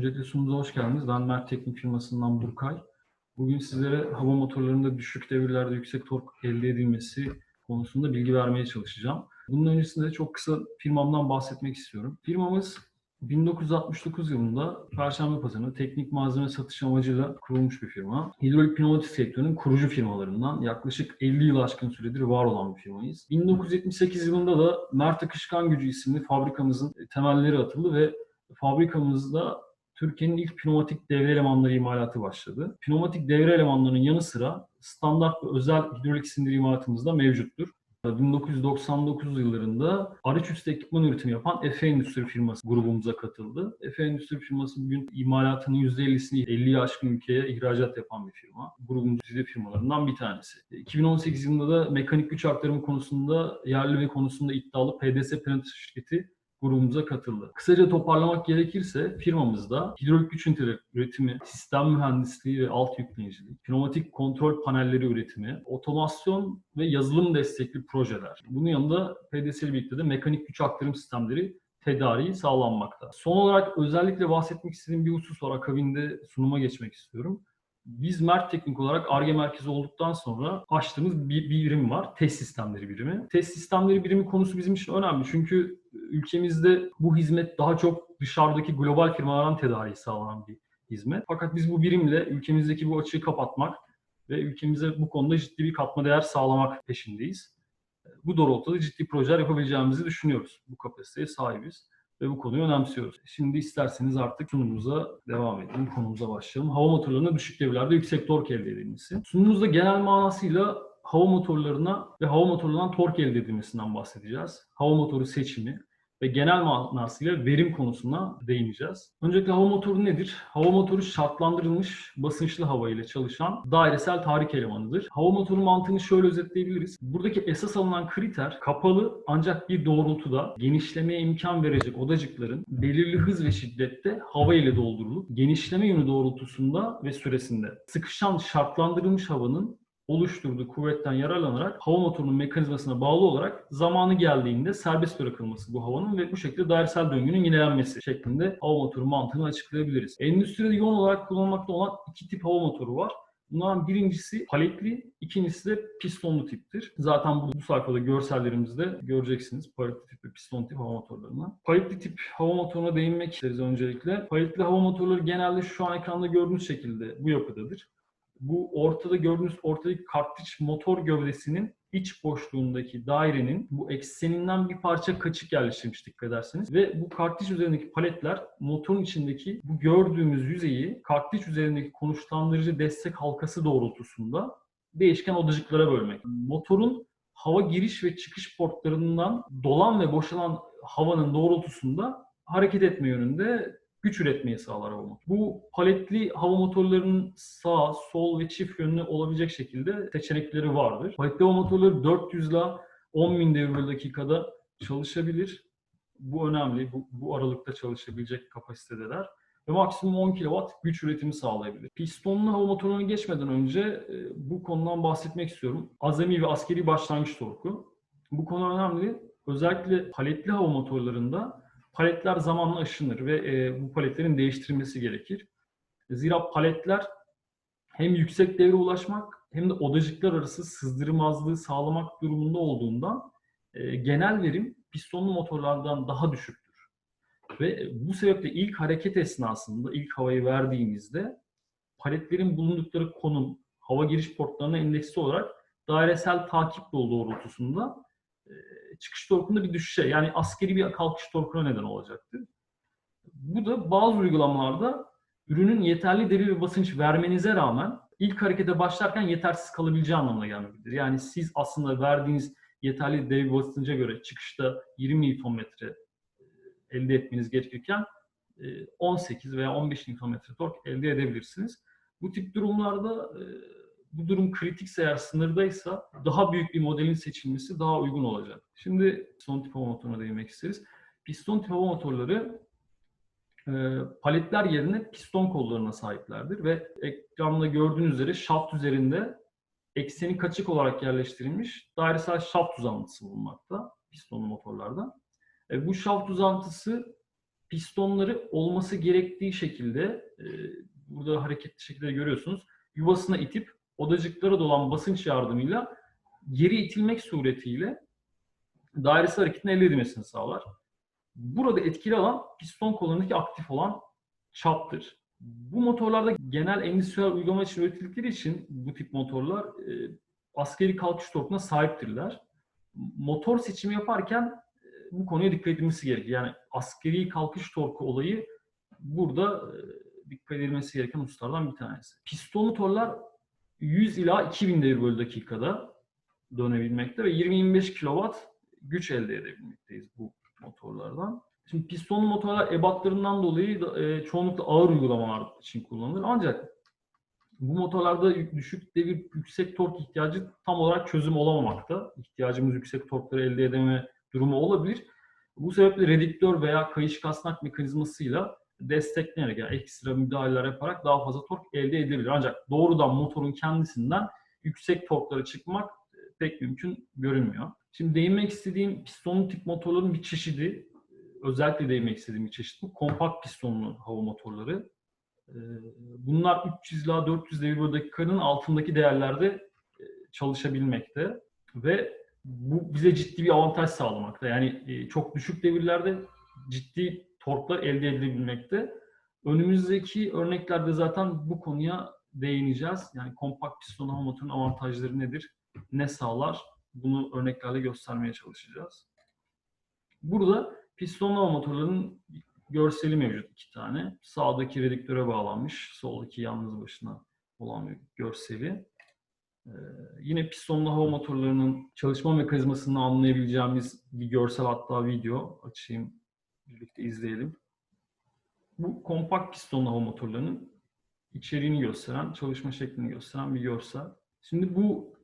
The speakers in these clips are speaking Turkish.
Öncelikle sunumuza hoş geldiniz. Ben Mert Teknik firmasından Burkay. Bugün sizlere hava motorlarında düşük devirlerde yüksek tork elde edilmesi konusunda bilgi vermeye çalışacağım. Bunun öncesinde çok kısa firmamdan bahsetmek istiyorum. Firmamız 1969 yılında Perşembe Pazarı'nda teknik malzeme satış amacıyla kurulmuş bir firma. Hidrolik pneumatik sektörünün kurucu firmalarından yaklaşık 50 yıl aşkın süredir var olan bir firmayız. 1978 yılında da Mert Akışkan Gücü isimli fabrikamızın temelleri atıldı ve fabrikamızda Türkiye'nin ilk pneumatik devre elemanları imalatı başladı. Pneumatik devre elemanlarının yanı sıra standart ve özel hidrolik sindir imalatımız da mevcuttur. 1999 yıllarında araç üstü ekipman üretimi yapan Efe Endüstri firması grubumuza katıldı. Efe Endüstri firması bugün imalatının %50'sini 50'yi aşkın ülkeye ihracat yapan bir firma. Grubumuzun güzide firmalarından bir tanesi. 2018 yılında da mekanik güç aktarımı konusunda yerli ve konusunda iddialı PDS Planet şirketi grubumuza katıldı. Kısaca toparlamak gerekirse firmamızda hidrolik güç üretimi, sistem mühendisliği ve alt yükleyicilik, pneumatik kontrol panelleri üretimi, otomasyon ve yazılım destekli projeler. Bunun yanında PDS ile birlikte de mekanik güç aktarım sistemleri tedariği sağlanmakta. Son olarak özellikle bahsetmek istediğim bir husus var. Akabinde sunuma geçmek istiyorum. Biz Mert Teknik olarak ARGE merkezi olduktan sonra açtığımız bir, bir birim var. Test sistemleri birimi. Test sistemleri birimi konusu bizim için önemli. Çünkü ülkemizde bu hizmet daha çok dışarıdaki global firmalardan tedariği sağlanan bir hizmet. Fakat biz bu birimle ülkemizdeki bu açığı kapatmak ve ülkemize bu konuda ciddi bir katma değer sağlamak peşindeyiz. Bu doğrultuda ciddi projeler yapabileceğimizi düşünüyoruz. Bu kapasiteye sahibiz ve bu konuyu önemsiyoruz. Şimdi isterseniz artık sunumumuza devam edelim. Konumuza başlayalım. Hava motorlarına düşük devirlerde yüksek tork elde edilmesi. Sunumumuzda genel manasıyla hava motorlarına ve hava motorlarından tork elde edilmesinden bahsedeceğiz. Hava motoru seçimi, ve genel manasıyla verim konusuna değineceğiz. Öncelikle hava motoru nedir? Hava motoru şartlandırılmış basınçlı hava ile çalışan dairesel tahrik elemanıdır. Hava motoru mantığını şöyle özetleyebiliriz. Buradaki esas alınan kriter kapalı ancak bir doğrultuda genişlemeye imkan verecek odacıkların belirli hız ve şiddette hava ile doldurulup genişleme yönü doğrultusunda ve süresinde sıkışan şartlandırılmış havanın oluşturduğu kuvvetten yararlanarak hava motorunun mekanizmasına bağlı olarak zamanı geldiğinde serbest bırakılması bu havanın ve bu şekilde dairesel döngünün yinelenmesi şeklinde hava motoru mantığını açıklayabiliriz. Endüstride yoğun olarak kullanılmakta olan iki tip hava motoru var. Bunların birincisi paletli, ikincisi de pistonlu tiptir. Zaten bu, bu sayfada görsellerimizde göreceksiniz paletli tip ve piston tip hava motorlarını. Paletli tip hava motoruna değinmek isteriz öncelikle. Paletli hava motorları genelde şu an ekranda gördüğünüz şekilde bu yapıdadır bu ortada gördüğünüz ortadaki kartridge motor gövdesinin iç boşluğundaki dairenin bu ekseninden bir parça kaçık yerleştirmiş dikkat ederseniz. Ve bu kartridge üzerindeki paletler motorun içindeki bu gördüğümüz yüzeyi kartridge üzerindeki konuşlandırıcı destek halkası doğrultusunda değişken odacıklara bölmek. Motorun hava giriş ve çıkış portlarından dolan ve boşalan havanın doğrultusunda hareket etme yönünde güç üretmeyi sağlar hava motoru. Bu paletli hava motorlarının sağ, sol ve çift yönlü olabilecek şekilde seçenekleri vardır. Paletli hava motorları 400 ile 10.000 devir bölü dakikada çalışabilir. Bu önemli. Bu, bu aralıkta çalışabilecek kapasitedeler. Ve maksimum 10 kW güç üretimi sağlayabilir. Pistonlu hava motoruna geçmeden önce e, bu konudan bahsetmek istiyorum. Azami ve askeri başlangıç torku. Bu konu önemli. Özellikle paletli hava motorlarında paletler zamanla aşınır ve e, bu paletlerin değiştirilmesi gerekir. Zira paletler hem yüksek devre ulaşmak hem de odacıklar arası sızdırmazlığı sağlamak durumunda olduğundan e, genel verim pistonlu motorlardan daha düşüktür. Ve bu sebeple ilk hareket esnasında, ilk havayı verdiğimizde paletlerin bulundukları konum, hava giriş portlarına endeksli olarak dairesel takip yolu doğrultusunda çıkış torkunda bir düşüşe yani askeri bir kalkış torkuna neden olacaktır. Bu da bazı uygulamalarda ürünün yeterli deri ve basınç vermenize rağmen ilk harekete başlarken yetersiz kalabileceği anlamına gelmektedir. Yani siz aslında verdiğiniz yeterli deri basınca göre çıkışta 20 Nm elde etmeniz gerekirken 18 e, veya 15 Nm tork elde edebilirsiniz. Bu tip durumlarda bu durum kritikse eğer sınırdaysa daha büyük bir modelin seçilmesi daha uygun olacak. Şimdi piston tip hava motoruna değinmek isteriz. Piston tip hava motorları e, paletler yerine piston kollarına sahiplerdir ve ekranda gördüğünüz üzere şaft üzerinde ekseni kaçık olarak yerleştirilmiş dairesel şaft uzantısı bulunmakta pistonlu motorlarda. E, bu şaft uzantısı pistonları olması gerektiği şekilde e, burada hareketli şekilde görüyorsunuz. Yuvasına itip odacıklara dolan basınç yardımıyla geri itilmek suretiyle dairesel hareketin elde edilmesini sağlar. Burada etkili alan piston kollarındaki aktif olan çaptır. Bu motorlarda genel endüstriyel uygulama için üretildikleri için bu tip motorlar e, askeri kalkış torkuna sahiptirler. Motor seçimi yaparken e, bu konuya dikkat edilmesi gerekir. Yani askeri kalkış torku olayı burada e, dikkat edilmesi gereken hususlardan bir tanesi. Piston motorlar 100 ila 2000 devir bölü dakikada dönebilmekte ve 20-25 kW güç elde edebilmekteyiz bu motorlardan. Şimdi pistonlu motorlar ebatlarından dolayı e, çoğunlukla ağır uygulamalar için kullanılır. Ancak bu motorlarda düşük devir, yüksek tork ihtiyacı tam olarak çözüm olamamakta. İhtiyacımız yüksek torkları elde edeme durumu olabilir. Bu sebeple redüktör veya kayış kasnak mekanizmasıyla destekleyerek yani ekstra müdahaleler yaparak daha fazla tork elde edilebilir. Ancak doğrudan motorun kendisinden yüksek torklara çıkmak e, pek mümkün görünmüyor. Şimdi değinmek istediğim pistonlu tip motorların bir çeşidi, özellikle değinmek istediğim bir çeşit bu. Kompakt pistonlu hava motorları. Ee, bunlar 300 ila 400 devir dakikanın altındaki değerlerde e, çalışabilmekte ve bu bize ciddi bir avantaj sağlamakta. Yani e, çok düşük devirlerde ciddi torklar elde edilebilmekte. Önümüzdeki örneklerde zaten bu konuya değineceğiz. Yani kompakt piston hava motorunun avantajları nedir? Ne sağlar? Bunu örneklerle göstermeye çalışacağız. Burada piston hava motorlarının görseli mevcut iki tane. Sağdaki redüktöre bağlanmış, soldaki yalnız başına olan bir görseli. Ee, yine pistonlu hava motorlarının çalışma mekanizmasını anlayabileceğimiz bir görsel hatta video açayım birlikte izleyelim. Bu kompakt pistonlu hava motorlarının içeriğini gösteren, çalışma şeklini gösteren bir görsel. Şimdi bu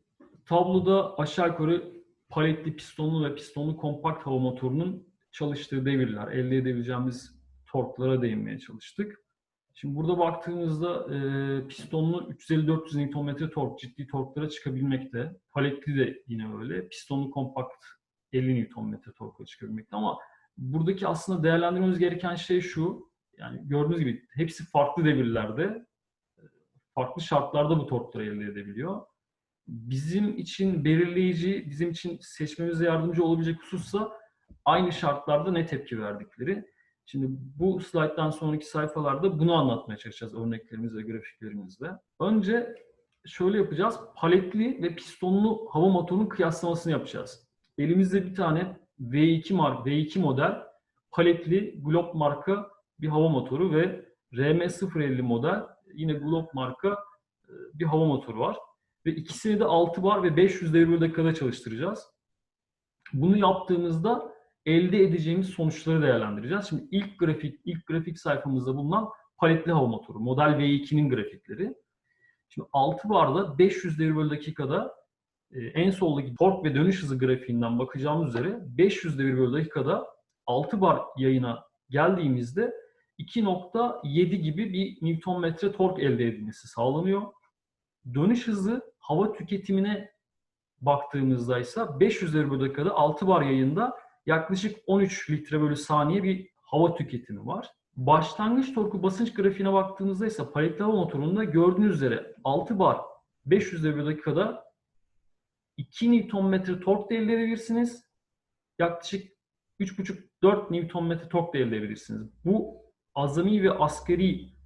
tabloda aşağı yukarı paletli pistonlu ve pistonlu kompakt hava motorunun çalıştığı devirler, elde edebileceğimiz torklara değinmeye çalıştık. Şimdi burada baktığımızda e, pistonlu 350-400 Nm tork, ciddi torklara çıkabilmekte. Paletli de yine öyle. Pistonlu kompakt 50 Nm torka çıkabilmekte ama buradaki aslında değerlendirmemiz gereken şey şu. Yani gördüğünüz gibi hepsi farklı devirlerde, farklı şartlarda bu torkları elde edebiliyor. Bizim için belirleyici, bizim için seçmemize yardımcı olabilecek husussa aynı şartlarda ne tepki verdikleri. Şimdi bu slayttan sonraki sayfalarda bunu anlatmaya çalışacağız örneklerimizle, grafiklerimizle. Önce şöyle yapacağız. Paletli ve pistonlu hava motorunun kıyaslamasını yapacağız. Elimizde bir tane V2 mark V2 model paletli Glob marka bir hava motoru ve RM050 model yine Glob marka bir hava motoru var. Ve ikisini de 6 bar ve 500 devir dakikada çalıştıracağız. Bunu yaptığımızda elde edeceğimiz sonuçları değerlendireceğiz. Şimdi ilk grafik, ilk grafik sayfamızda bulunan paletli hava motoru. Model V2'nin grafikleri. Şimdi 6 barda 500 devir dakikada e, en soldaki tork ve dönüş hızı grafiğinden bakacağımız üzere 500 devir bölü dakikada 6 bar yayına geldiğimizde 2.7 gibi bir Newton metre tork elde edilmesi sağlanıyor. Dönüş hızı hava tüketimine baktığımızda ise 500 devir bölü dakikada 6 bar yayında yaklaşık 13 litre bölü saniye bir hava tüketimi var. Başlangıç torku basınç grafiğine baktığımızda ise paletli hava motorunda gördüğünüz üzere 6 bar 500 devir bölü dakikada 2 Nm tork da elde edebilirsiniz. Yaklaşık 3,5-4 Nm tork da elde edebilirsiniz. Bu azami ve askeri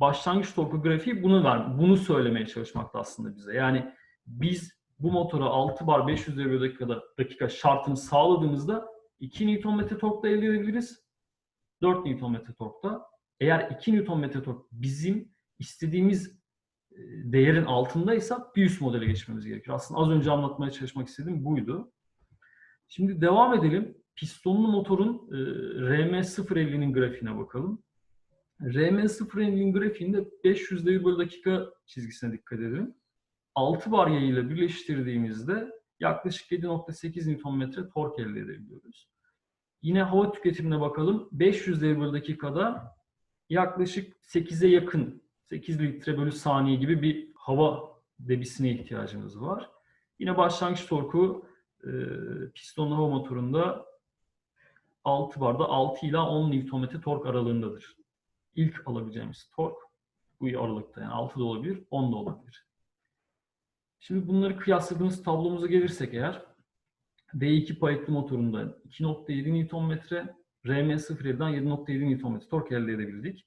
başlangıç torku grafiği bunu ver, bunu söylemeye çalışmakta aslında bize. Yani biz bu motora 6 bar 500 devir dakikada dakika şartını sağladığımızda 2 Nm tork da elde edebiliriz. 4 Nm torkta. Eğer 2 Nm tork bizim istediğimiz değerin altındaysa bir üst modele geçmemiz gerekiyor. Aslında az önce anlatmaya çalışmak istediğim buydu. Şimdi devam edelim. Pistonlu motorun e, RM050'nin grafiğine bakalım. RM050'nin grafiğinde 500 devir bölü dakika çizgisine dikkat edelim. 6 bar yayıyla birleştirdiğimizde yaklaşık 7.8 Nm tork elde edebiliyoruz. Yine hava tüketimine bakalım. 500 devir bölü dakikada yaklaşık 8'e yakın 8 litre bölü saniye gibi bir hava debisine ihtiyacımız var. Yine başlangıç torku e, pistonlu hava motorunda 6 barda 6 ila 10 Nm tork aralığındadır. İlk alabileceğimiz tork bu aralıkta yani 6 da olabilir, 10 da olabilir. Şimdi bunları kıyasladığımız tablomuza gelirsek eğer V2 paletli motorunda 2.7 Nm, RM07'den 7.7 Nm tork elde edebildik.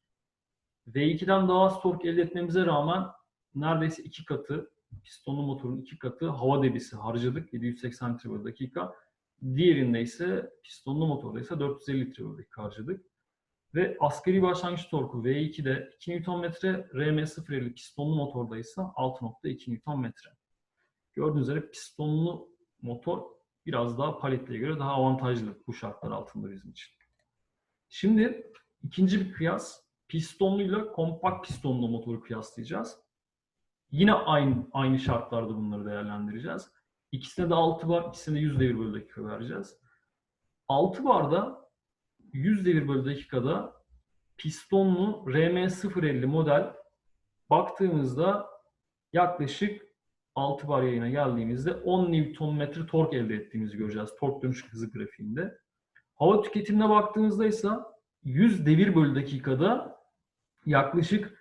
V2'den daha az tork elde etmemize rağmen neredeyse iki katı, pistonlu motorun iki katı hava debisi harcadık 780 litre bölü dakika. Diğerinde ise pistonlu motorda ise 450 litre bölü dakika harcadık. Ve asgari başlangıç torku V2'de 2 Nm, RM050 pistonlu motorda ise 6.2 Nm. Gördüğünüz üzere pistonlu motor biraz daha paletliye göre daha avantajlı bu şartlar altında bizim için. Şimdi ikinci bir kıyas pistonluyla kompakt pistonlu motoru kıyaslayacağız. Yine aynı aynı şartlarda bunları değerlendireceğiz. İkisinde de 6 var, ikisinde de 100 devir bölü dakika vereceğiz. 6 barda 100 devir bölü dakikada pistonlu RM050 model baktığımızda yaklaşık 6 bar yayına geldiğimizde 10 Nm tork elde ettiğimizi göreceğiz. Tork dönüş hızı grafiğinde. Hava tüketimine baktığımızda ise 100 devir bölü dakikada yaklaşık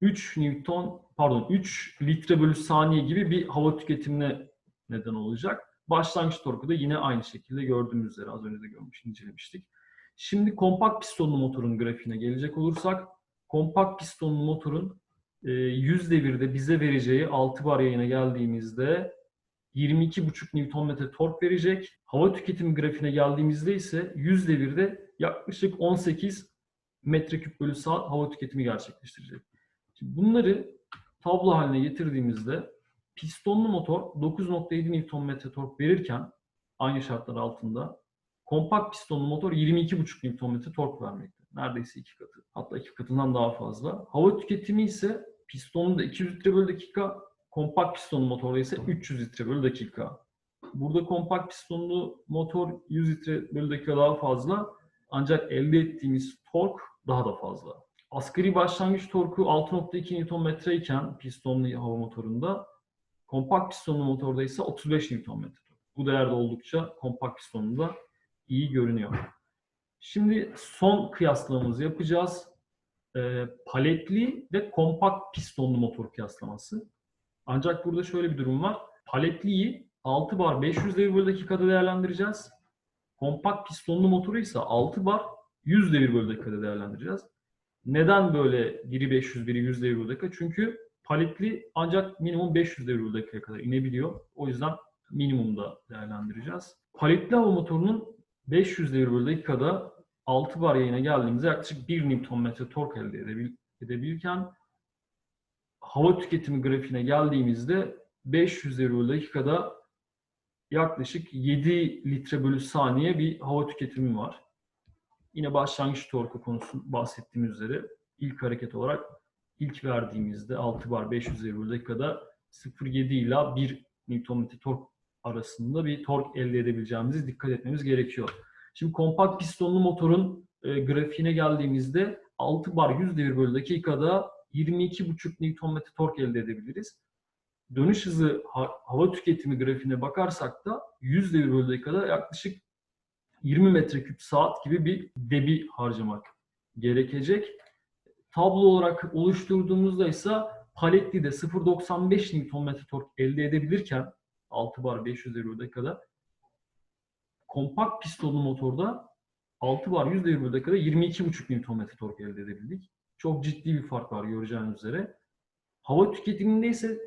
3 Newton pardon 3 litre bölü saniye gibi bir hava tüketimine neden olacak. Başlangıç torku da yine aynı şekilde gördüğümüz üzere az önce de görmüş, incelemiştik. Şimdi kompakt pistonlu motorun grafiğine gelecek olursak kompakt pistonlu motorun 100 devirde bize vereceği 6 bar yayına geldiğimizde 22,5 Nm tork verecek. Hava tüketimi grafiğine geldiğimizde ise 100 devirde yaklaşık 18 metreküp bölü saat hava tüketimi gerçekleştirecek. Şimdi bunları tablo haline getirdiğimizde pistonlu motor 9.7 Nm tork verirken aynı şartlar altında kompakt pistonlu motor 22.5 Nm tork vermekte. Neredeyse iki katı. Hatta iki katından daha fazla. Hava tüketimi ise pistonunda 200 litre bölü dakika, kompakt pistonlu motorda ise 300 litre bölü dakika. Burada kompakt pistonlu motor 100 litre bölü dakika daha fazla. Ancak elde ettiğimiz tork daha da fazla. Asgari başlangıç torku 6.2 Nm iken pistonlu hava motorunda kompakt pistonlu motorda ise 35 Nm. Bu değerde oldukça kompakt pistonunda iyi görünüyor. Şimdi son kıyaslamamızı yapacağız. E, paletli ve kompakt pistonlu motor kıyaslaması. Ancak burada şöyle bir durum var. Paletliyi 6 bar 500 devir dakikada değerlendireceğiz. Kompakt pistonlu motoru ise 6 bar 100 devir bölü dakikada değerlendireceğiz. Neden böyle biri 500 biri 100 devir bölü dakika? Çünkü paletli ancak minimum 500 devir bölü dakikaya kadar inebiliyor. O yüzden minimumda değerlendireceğiz. Paletli hava motorunun 500 devir bölü dakikada 6 bar yayına geldiğimizde yaklaşık 1 Nm tork elde edebil edebilirken hava tüketimi grafiğine geldiğimizde 500 devir bölü dakikada yaklaşık 7 litre bölü saniye bir hava tüketimi var. Yine başlangıç torku konusu bahsettiğimiz üzere ilk hareket olarak ilk verdiğimizde 6 bar 500 devir bölü dakikada 0.7 ila 1 Nm tork arasında bir tork elde edebileceğimizi dikkat etmemiz gerekiyor. Şimdi kompakt pistonlu motorun e, grafiğine geldiğimizde 6 bar 100 devir bölü dakikada 22,5 Nm tork elde edebiliriz. Dönüş hızı ha, hava tüketimi grafiğine bakarsak da 100 devir bölü dakikada yaklaşık 20 metreküp saat gibi bir debi harcamak gerekecek. Tablo olarak oluşturduğumuzda ise paletli de 0.95 Nm tork elde edebilirken 6 bar 500 devir bölü dakikada kompakt pistonlu motorda 6 bar 100 devir bölü dakikada 22,5 Nm tork elde edebildik. Çok ciddi bir fark var göreceğiniz üzere. Hava tüketiminde ise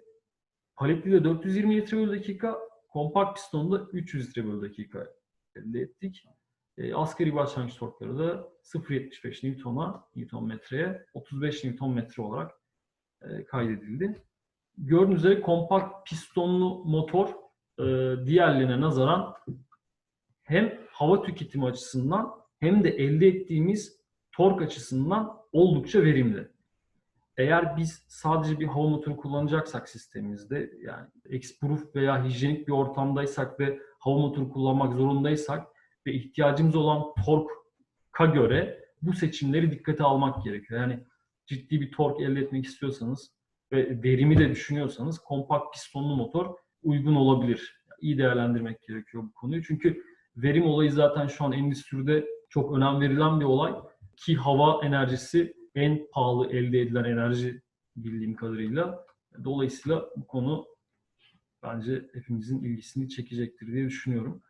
paletli de 420 litre bölü dakika, kompakt pistonda 300 litre bölü dakika elde ettik. E, asgari başlangıç torkları da 0.75 Newton'a, Newton metreye 35 Newton metre olarak e, kaydedildi. Gördüğünüz üzere kompakt pistonlu motor e, diğerlerine nazaran hem hava tüketimi açısından hem de elde ettiğimiz tork açısından oldukça verimli. Eğer biz sadece bir hava motoru kullanacaksak sistemimizde yani exproof veya hijyenik bir ortamdaysak ve hava motoru kullanmak zorundaysak ve ihtiyacımız olan torka göre bu seçimleri dikkate almak gerekiyor. Yani ciddi bir tork elde etmek istiyorsanız ve verimi de düşünüyorsanız kompakt pistonlu motor uygun olabilir. İyi değerlendirmek gerekiyor bu konuyu. Çünkü verim olayı zaten şu an endüstride çok önem verilen bir olay ki hava enerjisi en pahalı elde edilen enerji bildiğim kadarıyla. Dolayısıyla bu konu bence hepimizin ilgisini çekecektir diye düşünüyorum.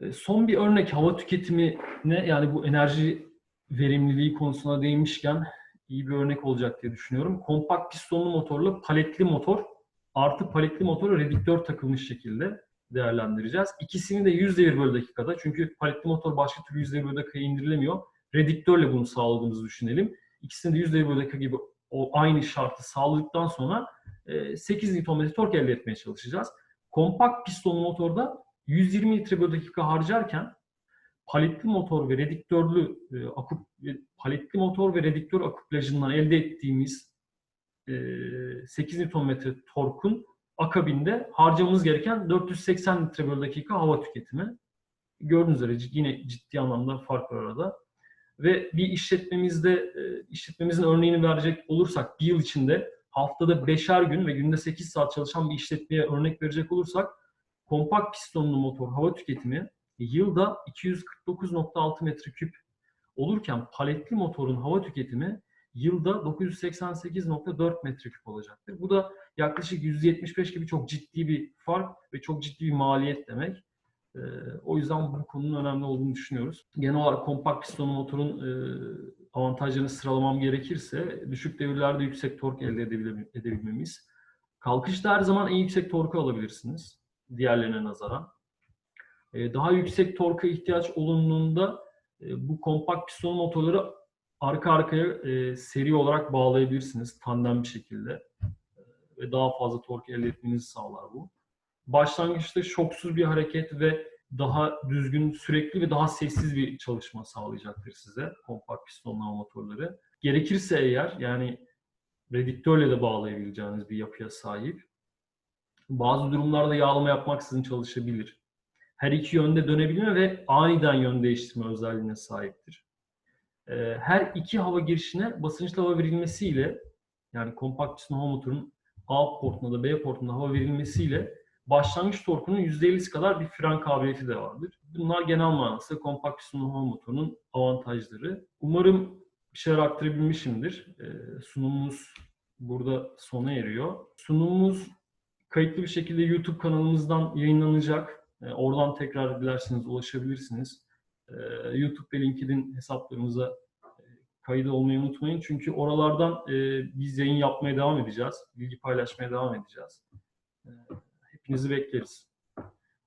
E, son bir örnek hava tüketimine yani bu enerji verimliliği konusuna değinmişken iyi bir örnek olacak diye düşünüyorum. Kompakt pistonlu motorla paletli motor artı paletli motora redüktör takılmış şekilde değerlendireceğiz. İkisini de 100 devir bölü dakikada çünkü paletli motor başka türlü 100 devir bölü dakikaya indirilemiyor. Redüktörle bunu sağladığımızı düşünelim. İkisini de 100 devir bölü dakika gibi o aynı şartı sağladıktan sonra 8 Nm tork elde etmeye çalışacağız. Kompakt pistonlu motorda 120 litre bölü dakika harcarken paletli motor ve redüktörlü e, akup paletli motor ve redüktör akuplajından elde ettiğimiz e, 8 Nm torkun akabinde harcamamız gereken 480 litre bölü dakika hava tüketimi. Gördüğünüz üzere yine ciddi anlamda fark var arada. Ve bir işletmemizde, e, işletmemizin örneğini verecek olursak bir yıl içinde haftada beşer gün ve günde 8 saat çalışan bir işletmeye örnek verecek olursak kompakt pistonlu motor hava tüketimi yılda 249.6 metreküp olurken paletli motorun hava tüketimi yılda 988.4 metreküp olacaktır. Bu da yaklaşık %75 gibi çok ciddi bir fark ve çok ciddi bir maliyet demek. Ee, o yüzden bu konunun önemli olduğunu düşünüyoruz. Genel olarak kompakt pistonlu motorun e, avantajlarını sıralamam gerekirse düşük devirlerde yüksek tork elde edebilmemiz. Kalkışta her zaman en yüksek torku alabilirsiniz diğerlerine nazaran. Ee, daha yüksek torka ihtiyaç olunduğunda e, bu kompakt piston motorları arka arkaya e, seri olarak bağlayabilirsiniz tandem bir şekilde. Ve daha fazla tork elde etmenizi sağlar bu. Başlangıçta şoksuz bir hareket ve daha düzgün, sürekli ve daha sessiz bir çalışma sağlayacaktır size kompakt pistonlu motorları. Gerekirse eğer yani redüktörle de bağlayabileceğiniz bir yapıya sahip. Bazı durumlarda yağlama yapmaksızın çalışabilir. Her iki yönde dönebilme ve aniden yön değiştirme özelliğine sahiptir. Ee, her iki hava girişine basınçlı hava verilmesiyle yani kompakt piston hava motorunun A portuna da B portuna hava verilmesiyle başlangıç torkunun %50'si kadar bir fren kabiliyeti de vardır. Bunlar genel manası kompakt piston hava motorunun avantajları. Umarım bir şeyler aktarabilmişimdir. Ee, sunumumuz burada sona eriyor. Sunumumuz kayıtlı bir şekilde YouTube kanalımızdan yayınlanacak. Ee, oradan tekrar dilerseniz ulaşabilirsiniz. Ee, YouTube ve LinkedIn hesaplarımıza e, kayıt olmayı unutmayın. Çünkü oralardan e, biz yayın yapmaya devam edeceğiz. Bilgi paylaşmaya devam edeceğiz. Hepinizi bekleriz.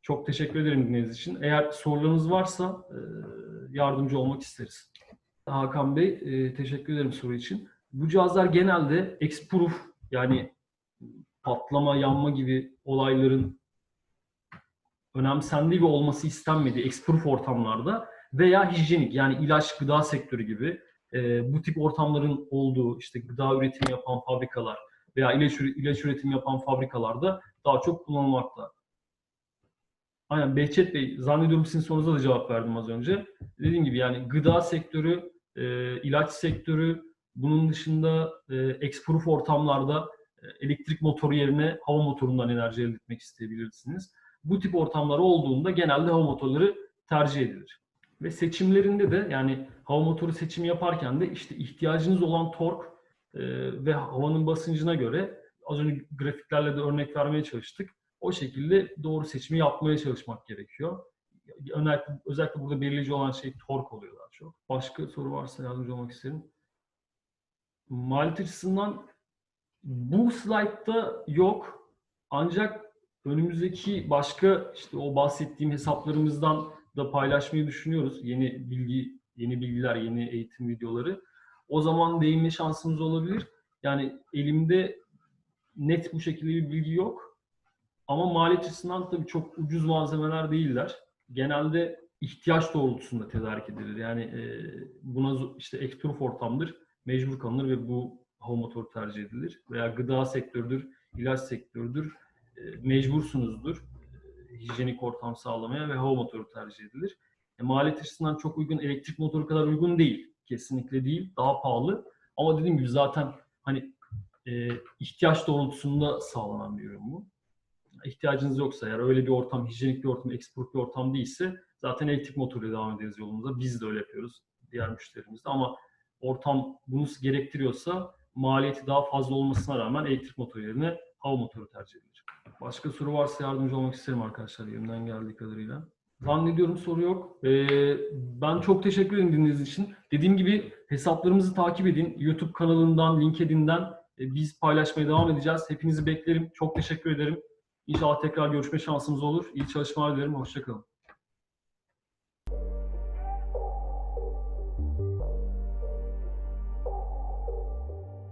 Çok teşekkür ederim dinlediğiniz için. Eğer sorularınız varsa e, yardımcı olmak isteriz. Hakan Bey, teşekkür ederim soru için. Bu cihazlar genelde X-Proof yani patlama, yanma gibi olayların önemsendiği ve olması istenmediği eksproof ortamlarda veya hijyenik yani ilaç gıda sektörü gibi e, bu tip ortamların olduğu işte gıda üretimi yapan fabrikalar veya ilaç, ilaç üretimi yapan fabrikalarda daha çok kullanılmakta. Aynen Behçet Bey zannediyorum sizin sorunuza da cevap verdim az önce. Dediğim gibi yani gıda sektörü, e, ilaç sektörü, bunun dışında e, eksproof ortamlarda e, elektrik motoru yerine hava motorundan enerji elde etmek isteyebilirsiniz. Bu tip ortamlar olduğunda genelde hava motorları tercih edilir. Ve seçimlerinde de yani hava motoru seçimi yaparken de işte ihtiyacınız olan tork e, ve havanın basıncına göre az önce grafiklerle de örnek vermeye çalıştık. O şekilde doğru seçimi yapmaya çalışmak gerekiyor. Özellikle, özellikle burada belirleyici olan şey tork oluyor daha çok. Başka soru varsa yardımcı olmak isterim. Maliyet açısından bu slaytta yok. Ancak önümüzdeki başka işte o bahsettiğim hesaplarımızdan da paylaşmayı düşünüyoruz. Yeni bilgi, yeni bilgiler, yeni eğitim videoları. O zaman değinme şansımız olabilir. Yani elimde net bu şekilde bir bilgi yok. Ama maliyet açısından tabii çok ucuz malzemeler değiller. Genelde ihtiyaç doğrultusunda tedarik edilir. Yani e, buna işte ekstruf ortamdır, mecbur kalınır ve bu hava tercih edilir. Veya gıda sektörüdür, ilaç sektörüdür e, mecbursunuzdur e, hijyenik ortam sağlamaya ve hava motoru tercih edilir. E, maliyet açısından çok uygun, elektrik motoru kadar uygun değil. Kesinlikle değil. Daha pahalı. Ama dediğim gibi zaten hani e, ihtiyaç doğrultusunda sağlanan bir ürün bu. ihtiyacınız yoksa eğer öyle bir ortam, hijyenik bir ortam, export bir ortam değilse zaten elektrik motoruyla devam ederiz yolumuza. Biz de öyle yapıyoruz diğer müşterimiz de ama ortam bunu gerektiriyorsa maliyeti daha fazla olmasına rağmen elektrik motoru yerine hava motoru tercih edilir. Başka soru varsa yardımcı olmak isterim arkadaşlar elimden geldiği kadarıyla. Zannediyorum soru yok. Ee, ben çok teşekkür ederim dinlediğiniz için. Dediğim gibi hesaplarımızı takip edin. YouTube kanalından, LinkedIn'den biz paylaşmaya devam edeceğiz. Hepinizi beklerim. Çok teşekkür ederim. İnşallah tekrar görüşme şansımız olur. İyi çalışmalar dilerim. Hoşçakalın.